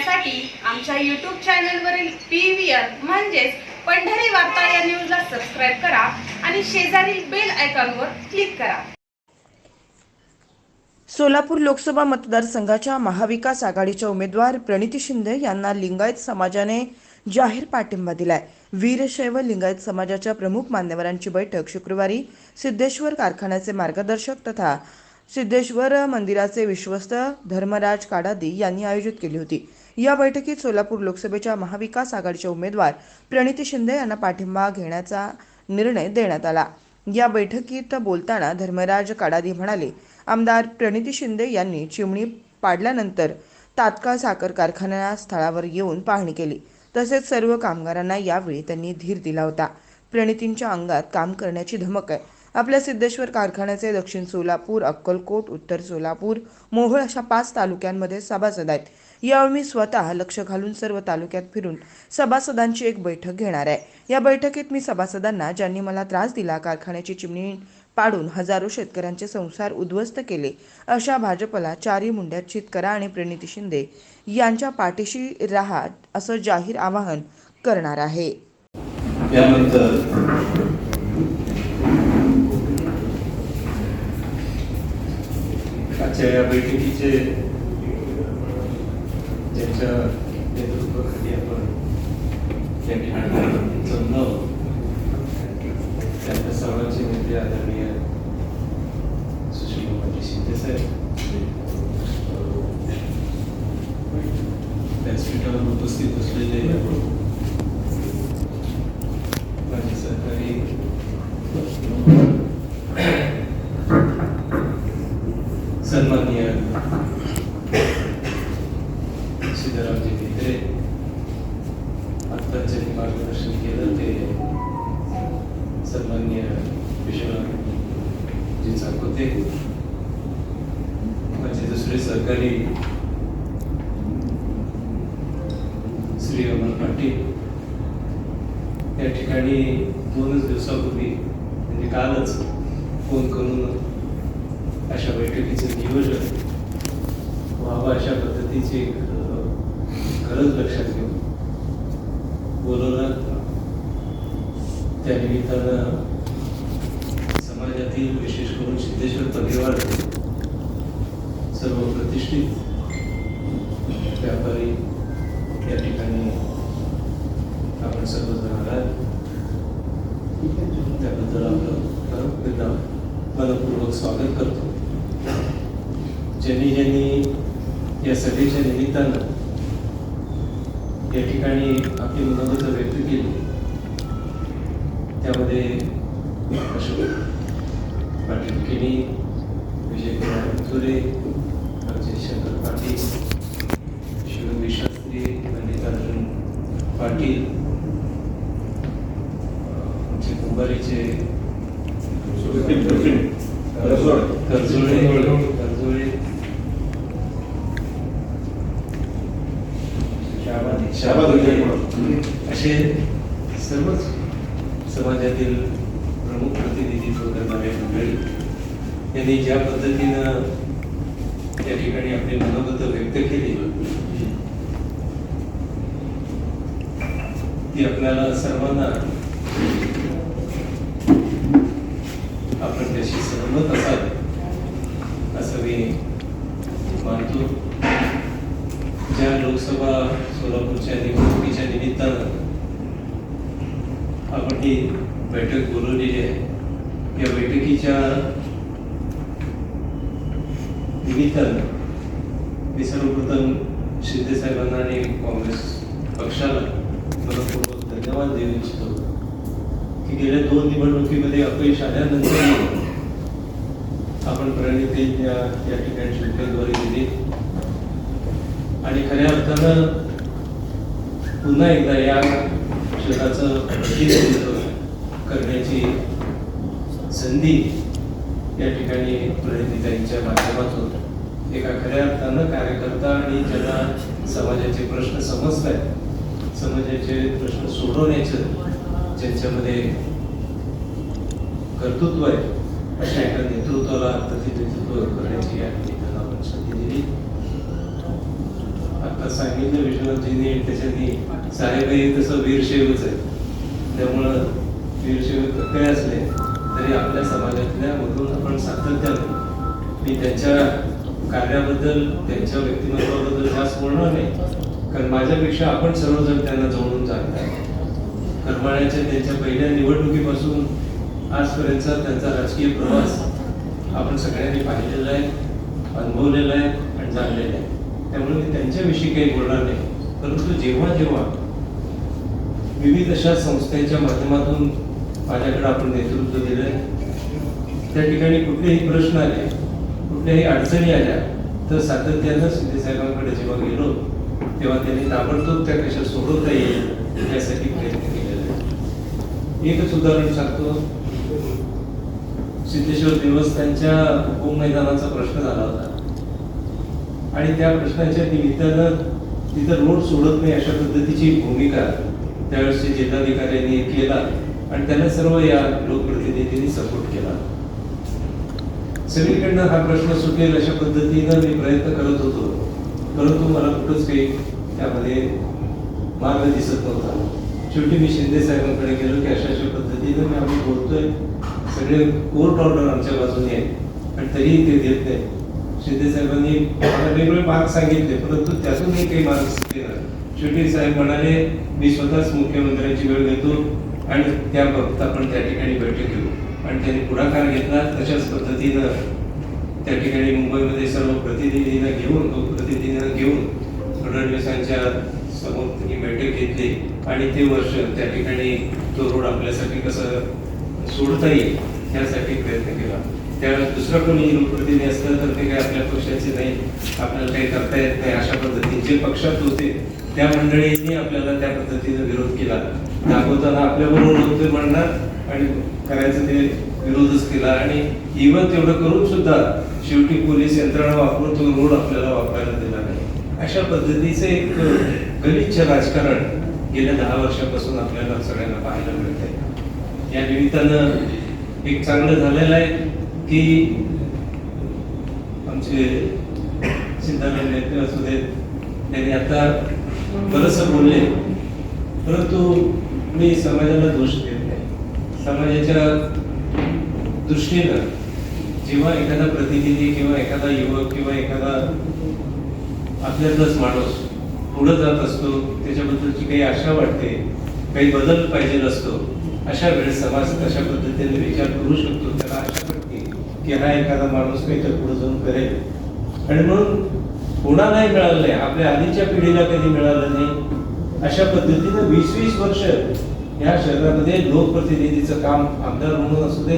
पाहण्यासाठी आमच्या यूट्यूब चॅनलवरील पी व्ही आर म्हणजेच पंढरी वार्ता या न्यूजला सबस्क्राईब करा आणि शेजारील बेल आयकॉनवर क्लिक करा. सोलापूर लोकसभा मतदारसंघाच्या महाविकास आघाडीच्या उमेदवार प्रणिती शिंदे यांना लिंगायत समाजाने जाहीर पाठिंबा दिलाय. वीरशैव लिंगायत समाजाच्या प्रमुख मान्यवरांची बैठक शुक्रवारी सिद्धेश्वर कारखान्याचे मार्गदर्शक तथा सिद्धेश्वर मंदिराचे विश्वस्त धर्मराज काडादी यांनी आयोजित केली होती. या बैठकीत सोलापूर लोकसभेच्या महाविकास आघाडीचे उमेदवार प्रणिती शिंदे यांना पाठिंबा घेण्याचा निर्णय देण्यात आला. या बैठकीत बोलताना धर्मराज काडादी म्हणाले आमदार प्रणिती शिंदे यांनी चिमणी पाडल्यानंतर तात्काळ साखर कारखाना स्थळावर येऊन पाहणी केली. तसेच सर्व कामगारांना यावेळी त्यांनी धीर दिला होता. प्रणितींच्या अंगात काम करण्याची धमक आहे. आपल्या सिद्धेश्वर कारखान्याचे दक्षिण सोलापूर अक्कलकोट उत्तर सोलापूर मोहोळ अशा पाच तालुक्यांमध्ये सभासद आहेत. यावेळी मी स्वतः लक्ष घालून सर्व तालुक्यात फिरून सभासदांची एक बैठक घेणार आहे. या बैठकीत मी सभासदांना ज्यांनी मला त्रास दिला कारखान्याची चिमणी पाडून हजारो शेतकऱ्यांचे संसार उद्ध्वस्त केले अशा भाजपला चारी मुंड्यात चितकरा आणि प्रणिती शिंदे यांच्या पाठीशी राहा असं जाहीर आवाहन करणार आहे. त्यानंतर आजच्या या बैठकीचे ज्यांच्या नेतृत्वाखाली आपण त्या ठिकाणी जमलो त्यांच्या सर्वांचे नेते आदरणीय सुशील शिंदे साहेब व्यासपीठावर उपस्थित असलेले माझे सहकारी सन्माननीय सिद्धरामजी भित्रे आत्ताच मार्गदर्शन केलं ते सन्माननीय विश्वनाथजी चाकोते माझे म्हणजे दुसरे सहकारी श्री अमर पाटील या ठिकाणी दोनच दिवसापूर्वी म्हणजे कालच फोन करून अशा बैठकीचं नियोजन व्हावं अशा पद्धतीची गरज लक्षात घेऊन बोलवलं त्या निमित्तानं समाजातील विशेष करून सिद्धेश्वर परिवार सर्व प्रतिष्ठित व्यापारी या ठिकाणी आपण सर्वजण आलात. त्याबद्दल आपलं मनपूर्वक स्वागत करतो. ज्यांनी ज्यांनी या सभेच्या निमित्तानं या ठिकाणी आपली मनोगत व्यक्त केली त्यामध्ये अशोक पाटील केणी विजयकुमार थोरे अजय शंकर पाटील शिववी शास्त्री मल्लिकार्जुन पाटील आमचे कुंभारीचे कर्जुळे कर्जुळे शाबाद विजय असे सर्वच समाजातील प्रमुख प्रतिनिधित्व करणारे मंडळी यांनी ज्या पद्धतीनं त्या ठिकाणी आपले मनोगत व्यक्त केली ती आपल्याला सर्वांना आपण त्याशी सहमत असाल असं मी मानतो. ज्या लोकसभा सोलापूरच्या निवडणुकीच्या निमित्तानं आपण ही बैठक बोलवलेली आहे. या बैठकीच्या निमित्तानं मी सर्वप्रथम शिंदे साहेबांना आणि काँग्रेस पक्षाला मनपूर्वक धन्यवाद देऊ इच्छितो. की गेल्या दोन निवडणुकीमध्ये अपयश आल्यानंतर आपण प्रणिती या या ठिकाणी उमेदवारी दिली. आणि खऱ्या अर्थानं पुन्हा एकदा या शहराचं प्रतिनिधित्व करण्याची संधी या ठिकाणी प्रणितीताईंच्या माध्यमातून एका खऱ्या अर्थानं कार्यकर्ता आणि ज्यांना समाजाचे प्रश्न समजत आहेत समाजाचे प्रश्न सोडवण्याचं ज्यांच्यामध्ये कर्तृत्व आहे अशा एका नेतृत्वाला प्रतिनिधित्व करण्याची या ठिकाणी संधी दिली. आता सांगितलं विश्वनाथजींनी त्याच्यानी साहेबही तसं वीरशैवच आहे त्यामुळं वीरशैव काही असले तरी आपल्या समाजातल्या मधून आपण सातत्याने मी त्यांच्या कार्याबद्दल त्यांच्या व्यक्तिमत्वाबद्दल जास्त बोलणार नाही कारण माझ्यापेक्षा आपण सर्वजण त्यांना जवळून जाणतात. करमाळ्याच्या त्यांच्या पहिल्या निवडणुकीपासून आजपर्यंतचा त्यांचा राजकीय प्रवास आपण सगळ्यांनी पाहिलेला आहे अनुभवलेला आहे आणि जाणलेला आहे. त्यामुळे मी त्यांच्याविषयी काही बोलणार नाही. परंतु जेव्हा जेव्हा विविध अशा संस्थांच्या माध्यमातून माझ्याकडे आपण नेतृत्व दिलं त्या ठिकाणी कुठलेही प्रश्न आले कुठल्याही अडचणी आल्या तर सातत्यानं सिद्धेसाहेबांकडे साहेबांकडे जेव्हा गेलो तेव्हा त्यांनी ताबडतोब त्या कशा सोडवता येईल यासाठी प्रयत्न केलेला आहे एकच उदाहरण सांगतो. सिद्धेश्वर देवस्थानच्या उपमैदानाचा प्रश्न झाला होता. आणि त्या प्रश्नाच्या निमित्तानं तिथं रोड सोडत नाही अशा पद्धतीची भूमिका त्यावेळेसच्या जिल्हाधिकाऱ्यांनी केला आणि त्यांना सर्व या लोकप्रतिनिधींनी सपोर्ट केला. सगळीकडनं हा प्रश्न सुटेल अशा पद्धतीनं मी प्रयत्न करत होतो. परंतु मला कुठंच काही त्यामध्ये मार्ग दिसत नव्हता. शेवटी मी शिंदे साहेबांकडे गेलो की अशा अशा पद्धतीनं मी आम्ही बोलतोय. सगळे कोर्ट ऑर्डर आमच्या बाजूने आहे पण तरीही ते देत नाही शिंदे साहेबांनी मला वेगवेगळे मार्ग सांगितले परंतु त्यातूनही काही मार्ग सुटले नाही. शेवटी साहेब म्हणाले मी स्वतःच मुख्यमंत्र्यांची वेळ घेतो आणि त्या बाबत आपण त्या ठिकाणी बैठक घेऊ. आणि त्यांनी पुढाकार घेतला तशाच पद्धतीनं त्या ठिकाणी मुंबईमध्ये सर्व प्रतिनिधींना घेऊन लोकप्रतिनिधींना घेऊन फडणवीसांच्या समोर त्यांनी बैठक घेतली. आणि ते वर्ष त्या ठिकाणी तो रोड आपल्यासाठी कसं सोडता येईल यासाठी प्रयत्न केला. त्यावेळेस दुसरं कोणी लोकप्रतिनिधी असलं तर ते काही आपल्या पक्षाचे नाही. आपल्याला काही करता येत नाही अशा पद्धतीने. जे पक्षात होते त्या मंडळींनी आपल्याला त्या पद्धतीचा विरोध केला. दाखवताना आपल्याबरोबर होते म्हणणार आणि करायचं ते विरोधच केला. आणि इव्हन तेवढं करून सुद्धा शेवटी पोलीस यंत्रणा वापरून तो रोड आपल्याला वापरायला दिला नाही. अशा पद्धतीचे एक गलिच्छ राजकारण गेल्या दहा वर्षापासून आपल्याला सगळ्यांना पाहायला मिळत आहे या निमित्तानं एक चांगलं झालेलं आहे. की आमचे सिद्धार्थ नेते असू देत त्यांनी आता बरंच बोलले. परंतु मी समाजाला दोष देत नाही. समाजाच्या दृष्टीनं जेव्हा एखादा प्रतिनिधी किंवा एखादा युवक किंवा एखादा आपल्यातलाच माणूस पुढं जात असतो त्याच्याबद्दलची काही आशा वाटते काही बदल पाहिजे असतो अशा वेळेस समाज कशा पद्धतीने विचार करू शकतो. की हा एखादा माणूस काहीतरी पुढे जाऊन करेल. आणि म्हणून कोणालाही मिळालं नाही. आपल्या आधीच्या पिढीला कधी मिळालं नाही. अशा पद्धतीनं वीस वीस वर्ष या शहरामध्ये लोकप्रतिनिधीचं काम आमदार म्हणून असू दे